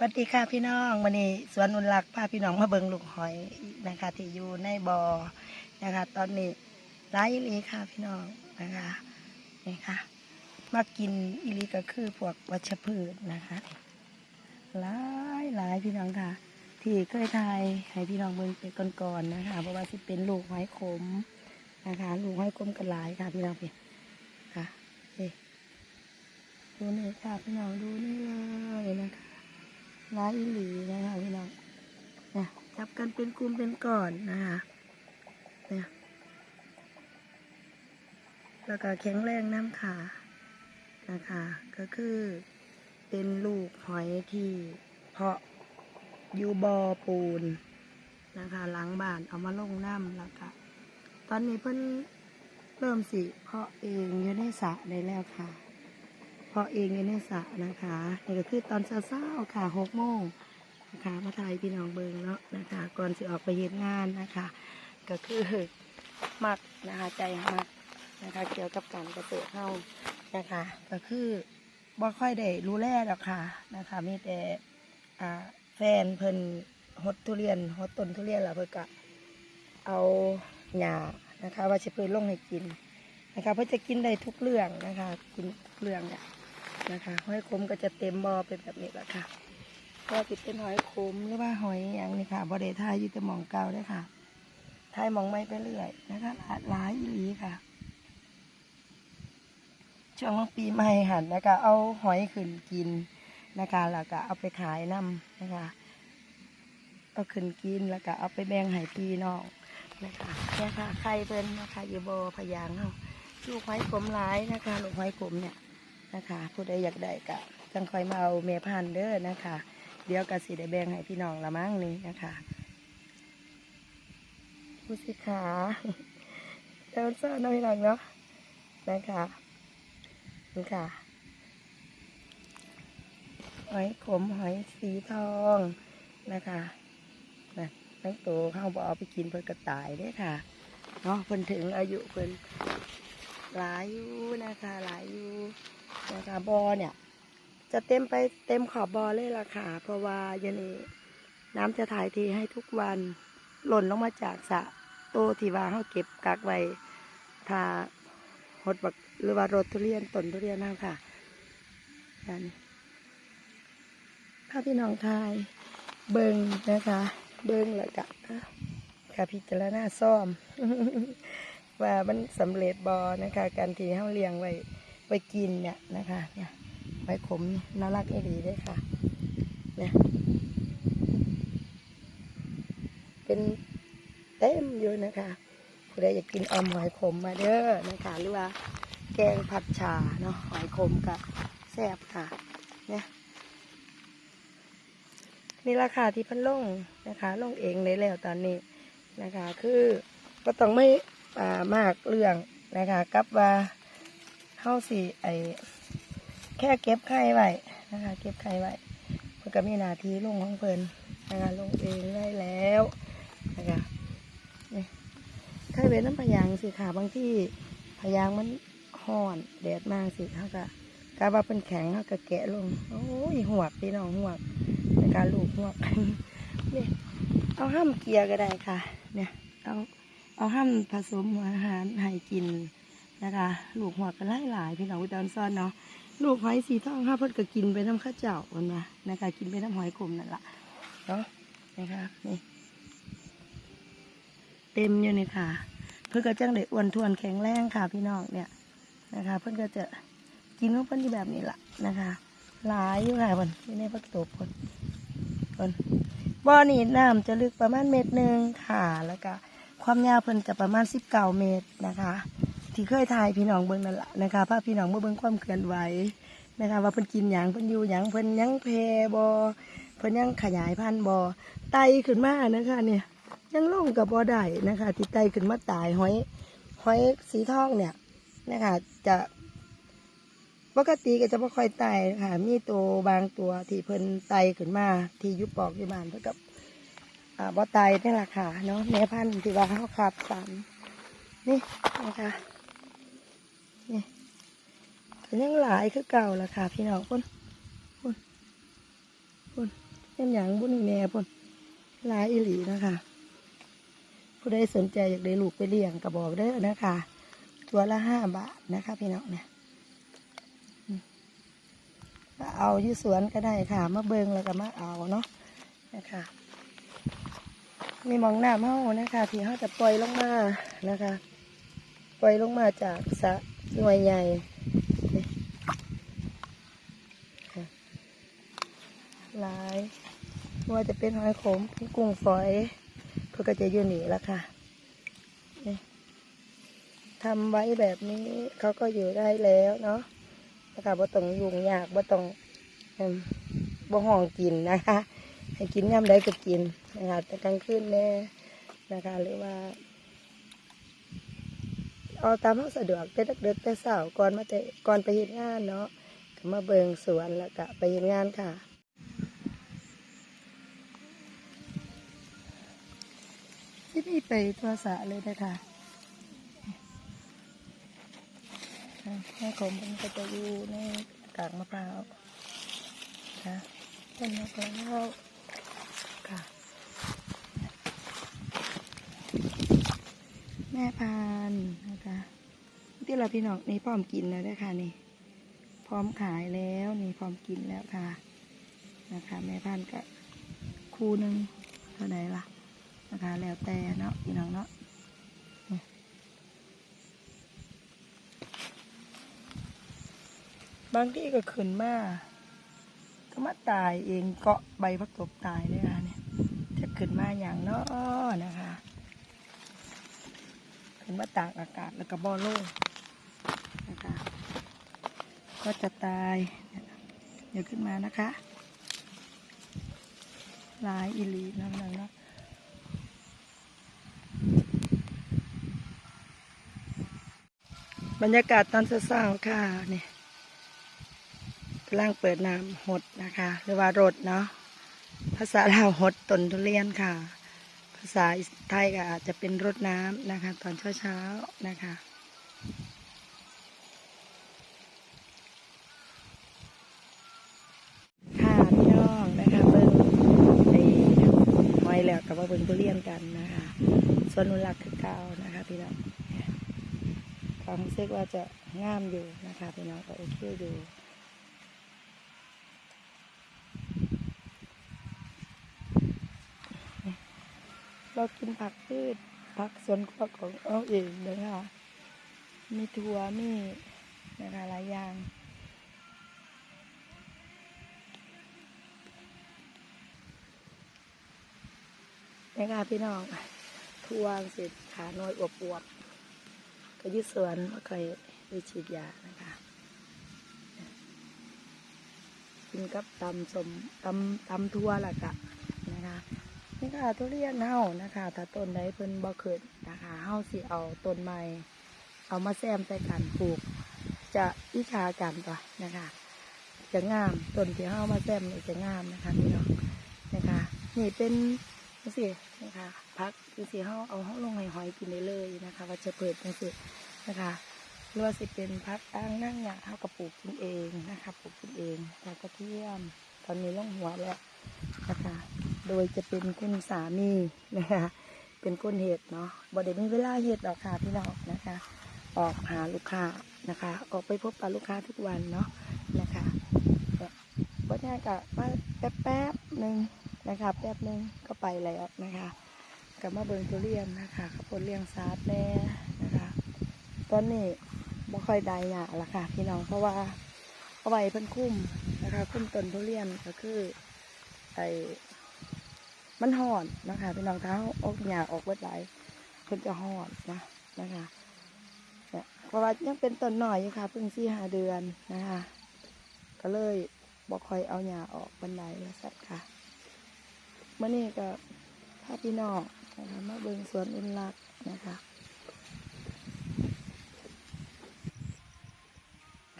สวัสดีค่ะพี่น้องวันนี้สวนนุนรักพาพี่น้องมาเบิงลูกหอยนะคะ ที่อยู่ในบ่อนะคะ ตอนนี้ร้ายอีลีค่ะพี่น้องนะคะนี่ค่ะมากินอีลีก็คือพวกวัชพืชนะคะหลายหลายพี่น้องค่ะ ที่เคยทายให้พี่น้องเบิ่งไปก่อนๆนะคะเพราะว่าสิเป็นลูกหอยขมนะคะ ลูกหอยขมกันหลายค่ะพี่น้องพี่ค่ะดูนี่ค่ะพี่น้องดูนี่เลยนะคะ ร้ายอีหลีนะคะพี่น้องเนี่ยจับกันเป็นกลุ่มเป็นก่อนนะคะเนี่ยแล้วก็แข็งแรงน้ำขานะคะ ก็คือเป็นลูกหอยที่เพาะอยูบอปูนนะคะหลังบ้านเอามาลงน้ำแล้วก็ตอนนี้เพิ่นเริ่มสิเพาะเองอยู่ในสระได้แล้วค่ะ เพาะเองอยู่ในสระนะคะนี่ก็คือตอนเช้าๆค่ะหกโมงนะคะมาถ่ายพี่น้องเบิงเนาะนะคะ ก่อนสิออกไปเฮ็ดงานนะคะ ก็คือมักนะคะใจมักนะคะเกี่ยวกับการเกษตรเฮานะคะ ก็คือบ่ค่อยได้รู้แลดอกค่ะนะคะ มีแต่แฟนเพิ่นหดทุเรียนหดต้นทุเรียนแล้วเพิ่นก็เอาหญ้านะคะ ว่าสิเพิ่นลงให้กินนะคะ เพื่อจะกินได้ทุกเรื่องนะคะ กินทุกเรื่องเนี่ย นะคะหอยขมก็จะเต็มบอเป็นแบบนี้แหละค่ะก็ติดเป็นหอยขมหรือว่าหอยอย่างนี้ค่ะบริทายยู่แต่หมองเก่าด้ค่ะทายมองไม่ไปเรื่อยนะคะหลายหลายอีหลีค่ะช่วงปีใหม่หันนะคะเอาหอยขึ้นกินนะคะแล้วก็เอาไปขายน้ำนะคะเอาขึ้นกินแล้วก็เอาไปแบ่งให้พี่น้องนะคะเนี่ยค่ะไข่เพิ่นนะคะอยู่บอพยางเอาะลูกหอยขมหลายนะคะลูกหอยขมเนี่ย นะคะ ผู้ใดอยากได้ก็จังคอยมาเอาเมพันเด้อนะคะ เดี๋ยวกสิได้แบ่งให้พี่น้องละมั้งนี่นะคะผู้สิขาเดินซ่อนน้อยหลังเนาะนะคะนี่ค่ะหอยขมหอยสีทองนะคะนะทั้งตัวเข้าบเอาไปกินเพิ่นกระต่ายด้ค่ะเนาะเพิ่นถึงอายุเพิ่นหลายอยู่นะคะหลายอยู่ นะคะบอเนี่ย จะเต็มไปเต็มขอบบอเลยล่ะค่ะ เพราะว่ายันนี้น้ำจะถ่ายทีให้ทุกวันหล่นลงมาจากสะโตที่ว่าเขาเก็บกักไว้ทาหดบักหรือว่ารถทุเรียนต้นทุเรียนนั่นค่ะนั่นถ้าพี่น้องทายเบิงนะคะ เบิงแล้วก็ค่ะพิจารณาซ่อม ว่ามันสำเร็จบอนะคะ การที่เขาเลี้ยงไว้ ไปกินเนี่ยนะคะเนี่ยใบขมน่ารักอีดีด้วยค่ะเนี่ยเป็นเต็มอยู่นะคะผู้ใดอยากกินออมหอยขมมาเด้อนะคะหรือว่าแกงผัดชาเนาะหอยขมกับแซ่บค่ะเนี่ยนี่ราคาที่พันลงนะคะลงเองเลยแล้วตอนนี้นะคะ คือก็ต้องไม่อ่ามากเรื่องนะคะกับว่า เข้าสิไอแค่เก็บไข่ไว้นะคะ เก็บไข่ไว้เพื่อก็มีนาทีลงของเพิ่นนะคะลงเองได้แล้วนะคะนี่ไข่เว้นน้ำพยางสิค่ะบางที่พยางมันห่อนแดดมากสิเขาก็กาว่าเป็นแข็งเขาก็แกะลงโอ้ยหัวกพี่น้องหัวกในการลูกหัวกนี่เอาห้ามเกียร์ก็ได้ค่ะ เนี่ยเอาเอาห้ามผสมอาหารให้กิน นะคะ ลูกหัวกันหลายหลายพี่น้องวิตาซ่อนเนาะลูกหอยสีทองค่ะเพิ่นก็กินไปน้ำข้าวเจ้าคนนะนะคะ กินไปน้ำหอยขมนั่นแหละเนาะนะคะนี่เต็มอยู่นี่ค่ะ เพิ่นก็จังได้อ้วนทวนแข็งแรงค่ะพี่น้องเนี่ยนะคะ เพิ่อนก็จะกินของเพิ่อนที่แบบนี้แหละนะคะหลายอยู่ค่ะเพิ่นอยู่ในพักตบเพิ่นเพิ่นบ่อนี่น้ำจะลึกประมาณเมตรหนึ่งค่ะ แล้วก็ความยาวเพิ่นจะประมาณสิบเก้าเมตรนะคะ ที่เคยถ่ายพี่น้องเบิ่งนั่นแหละนะคะพาพี่น้องมาเบิ่งความเคลื่อนไหวนะคะว่าเพิ่นกินหยังเพิ่นอยู่หยังเพิ่นยังแพร่บ่เพิ่นยังขยายพันธุ์บ่ไตขึ้นมานะคะเนี่ยยังลงกับบ่ได้นะคะที่ไตขึ้นมาตายหอยหอยสีทองเนี่ยนะคะจะปกติก็จะบ่ค่อยไตค่ะมีตัวบางตัวที่เพิ่นไตขึ้นมาที่ยุบปอกยู่บ้านเพิ่นกับอ่าบ่ไตนี่แหละค่ะเนาะแม่พันธุ์ที่ว่าเขาขับสามนี่นะคะ ก็ยังหลายคือเก่าละค่ะ พี่น้องคุณคุณคุณเป็นอย่างบุญแม่พ่นหลายอีหลีนะคะผู้ใดสนใจอยากได้ลูกไปเลี้ยงก็บอกเด้อนะคะ ตัวละห้าบาทนะคะ พี่น้องเนี่ยมาเอาอยู่สวนก็ได้ค่ะ มาเบิงแล้วก็มาเอาเนาะนะคะมีมองหน้ำเฮานะคะ ที่เขาจะปล่อยลงมานะคะ ปล่อยลงมาจากสะหน่วยใหญ่นี่ค่ะ หลายว่าจะเป็นหอยขมกุ้งฝอยเพื่อก็จะอยู่นี่ละค่ะทำไว้แบบนี้เขาก็อยู่ได้แล้วเนาะนะคะบ่ต้องยุ่งยากบ่ต้องเอิ่มบ่ห้องกินนะคะ ให้กินย่ำใดก็กินนะคะแต่กลางคืนแน่นะคะหรือว่าเอาตามเขาสะดวกแต่เด็กแต่เสาร์ก่อนมาแต่ก่อนไปเฮ็ดงานเนาะก็มาเบิงสวนแล้วก็ไปเฮ็ดงานค่ะ นี่ไปตัวสะเลยนะคะอะแม่ผมมันก็จะอยู่ในกากมะพร้าวค่ะต้นมะพร้าวค่ะแม่พานนะคะที่เราพี่น้องนี่พร้อมกินแล้วด้ค่ะนี่ พร้อมขายแล้วนี่พร้อมกินแล้วค่ะ นะคะ แม่พันธุ์ก็คู่หนึ่งเท่าไหร่ล่ะ นะคะ แล้วแต่เนาะพี่น้องเนาะบางที่ก็ขึ้นมาก็มาตายเองเกาะใบพักตบตายเลยค่ะเนี่ยจะขึ้นมาอย่างเนาะนะคะ ขึ้นมาตากอากาศแล้วก็บ่อโล่นะคะก็จะตายเดี๋ยวขึ้นมานะคะลายอิลีนั่นนั่นเนาะ บรรยากาศตอนเช้าๆค่ะนี่กำลังเปิดน้ำหดนะคะ หรือว่ารดเนาะภาษาลาวหดต้นทุเรียนค่ะ ภาษาไทยก็อาจจะเป็นรดน้ำนะคะ ตอนเช้าๆนะคะค่ะพี่น้องนะคะเบิ้งไอ้หอยแล้วกับว่าเบิ้งทุเรียนกันนะคะ ส่วนนุรักษ์คือเก่านะคะพี่น้อง ความรู้สึกว่าจะงามอยู่นะคะพี่น้องก็โอเคอยู่เรากินผักพืชผักสวนครัวของเราเองนะคะ มีถั่วมีนะคะหลายอย่างนะคะพี่น้องถั่วเสร็จขาหน่อยอวบๆ ก็ยึดสวนไม่เคยได้ฉีดยานะคะกินกับตำสมตำตำทั่วหละกะนะคะนี่ค่ะทุเรียนเฮานะคะถ้าต้นใดเพิ่นบ่เกิดนะคะเฮาสิเอาต้นใหม่เอามาแซมใส่กันปลูก จะวิชากันก่อนนะคะ จะงามต้นที่เฮามาแซมนี่จะงามนะคะพี่น้องนะคะ นี่เป็น นี่สินะคะพักนี่สิเฮาเอาเฮาลงให้หอยกินได้เลยนะคะ ว่าจะเปิดจังสินะคะหรือว่าสิเป็นพักตั้งนั่งหยาเฮาก็ปลูกกินเองนะคะปลูกกินเองแต่กระเทียมตอนนี้ล่องหัวแล้วนะคะ โดยจะเป็นคุณสามีนะคะเป็นคนเห็ดเนาะบ่ได้มีเวลาเห็ดดอกค่ะพี่น้องนะคะ ออกหาลูกค้านะคะ ออกไปพบปะลูกค้าทุกวันเนาะนะคะบ่ได้ก็แป๊บแป๊บๆหนึ่งนะคะแป๊บหนึ่ง ไปแล้วนะคะกับมาเบิ่งทุเรียนนะคะข้าวโพดเลี้ยงซาดแน่นะคะ ตอนนี้บ่ค่อยได้หยาละค่ะพี่น้องเพราะว่าเอาไว้เพิ่นคุ้มนะคะคุ้มต้นทุเรียนก็คือไอมันหอนนะคะพี่น้องเท้าออกหยาออกเบิดไหลายเพิ่นจะหอนนะนะคะเนี่ยเพราะว่ายังเป็นต้นหน่อยอยู่ค่ะเพิ่งสี่หาเดือนนะคะ ก็เลยบอกคอยเอาหยาออกบันไดแล้วสัตว์ค่ะ เมื่อนี้ก็พาพี่น้องนะคะมาเบิ่งสวนอุนลักนะคะ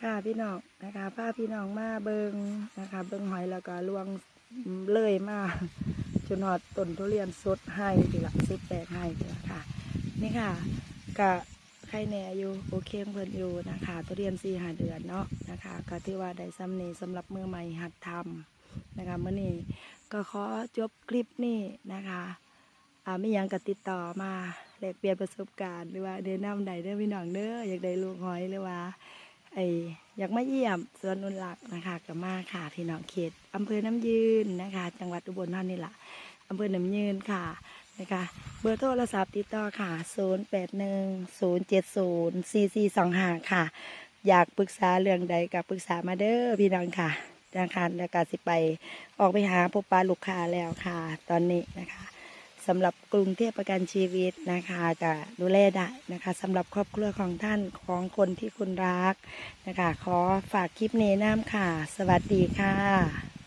ค่ะพี่น้องนะคะพาพี่น้องมาเบิงนะคะ เบิงหอยแล้วก็ลวงเลยมาจนหอดต้นทุเรียนสดให้ทีละสุดแตกให้ทีละค่ะ นี่ค่ะกะใครแหน่อยู่โอเคเพิ่นอยู่นะคะทุเรียนสี่หาเดือนเนาะนะคะก็ที่ว่าได้ซ้ำเนสำหรับมือใหม่หัดทำนะคะเมื่อนี้ ก็ขอจบคลิปนี้นะคะอ่าไม่ยังกับติดต่อมาแลกเปลี่ยนประสบการณ์หรือว่าเดินนำใดเด้อพี่น้องเด้ออยากได้ลูกหอยหรือว่าไออยากมาเยี่ยมสวนนุนหลักนะคะกับมาค่ะพี่น้องเขตอำเภอน้ำยืนนะคะ จังหวัดอุบลเท่านี่แหละอำเภอน้ำยืนค่ะนะคะเบอร์โทรศัพท์ติดต่อค่ะ 0 8 1 0 7 0 4 4 2 5 ค่ะ อยากปรึกษาเรื่องใดกับปรึกษามาเด้อพี่น้องค่ะ นะคะแล้วก็สิไปออกไปหาพบปะลูกค้าแล้วค่ะ ตอนนี้นะคะสำหรับกรุงเทพประกันชีวิตนะคะจะดูแลได้นะคะสำหรับครอบครัวของท่านของคนที่คุณรักนะคะ ขอฝากคลิปนี้น้ำค่ะ สวัสดีค่ะ